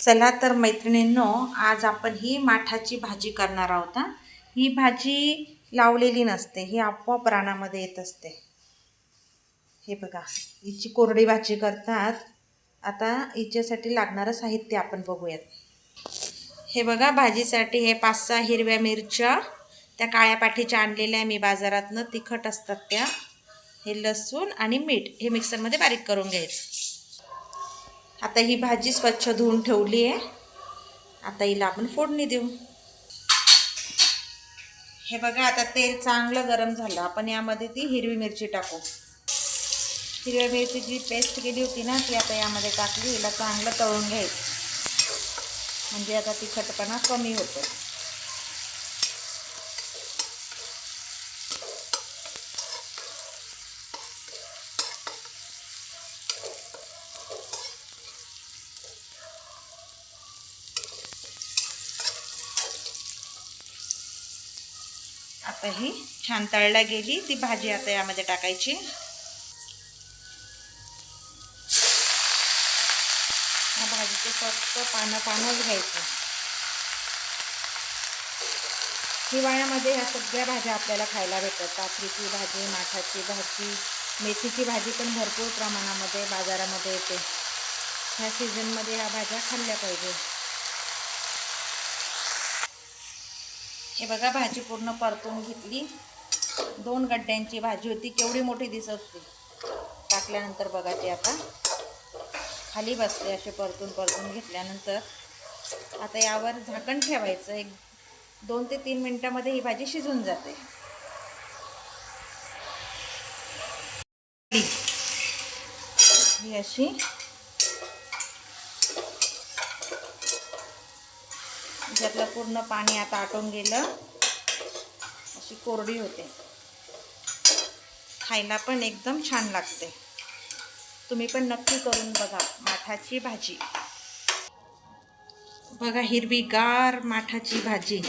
चला तर मैत्रिणींनो आज आपण ही माठाची भाजी करणार आहोत ही. भाजी लावलेली नसते ही आपोआप रानामध्ये येत असते. हे बघा हिची कोरडी भाजी करतात. आता हिच्यासाठी लागणारं साहित्य आपण बघूयात. हे बघा भाजीसाठी हे पाच सहा हिरव्या मिरच्या त्या काळ्या पाठीच्या आणलेल्या मी बाजारातनं तिखट असतात त्या. हे लसूण आणि मीठ हे मिक्सरमध्ये बारीक करून घ्यायचं. आता ही भाजी स्वच्छ धुवून ठेवली आहे. आता हिला आपण फोडणी देऊ. हे बघा आता तेल चांगलं गरम झालं. आपण यामध्ये ती हिरवी मिरची टाकू. हिरव्या मिरचीची पेस्ट केली होती ना ती आता यामध्ये टाकली. हिला चांगलं तळून घ्यायचं. म्हणजे आता तिखटपणा कमी होतो आता ही छान तळला गेली. ती भाजी आता यामध्ये टाकायची. भाजीचे फक्त पानं पानच घ्यायचं. हिवाळ्यामध्ये ह्या सगळ्या भाज्या आपल्याला खायला भेटतात. काकडीची भाजी माठाची भाजी मेथीची भाजी पण भरपूर प्रमाणामध्ये बाजारामध्ये येते. ह्या सीझनमध्ये ह्या भाज्या खाल्ल्या पाहिजे. हे बघा भाजी पूर्ण परतून घेतली. दोन गड्ड्यांची भाजी होती केवढी मोठी दिसत होती. टाकल्यानंतर बघा ती आता खाली बसते असे परतून परतून घेतल्यानंतर. आता यावर झाकण ठेवायचं एक दोन ते तीन मिनटामध्ये ही भाजी शिजून जाते. ही अशी त्यातलं पूर्ण पाणी आता आटून गेलं. अशी कोरडी होते. खायला पण एकदम छान लागते. तुम्ही पण नक्की करून बघा माठाची भाजी. बघा हिरवीगार माठाची भाजी.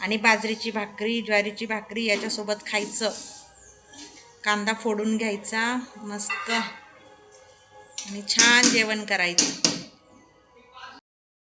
आणि बाजरीची भाकरी ज्वारीची भाकरी याच्यासोबत खायचं. कांदा फोडून घ्यायचा मस्त. आणि छान जेवण करायचं.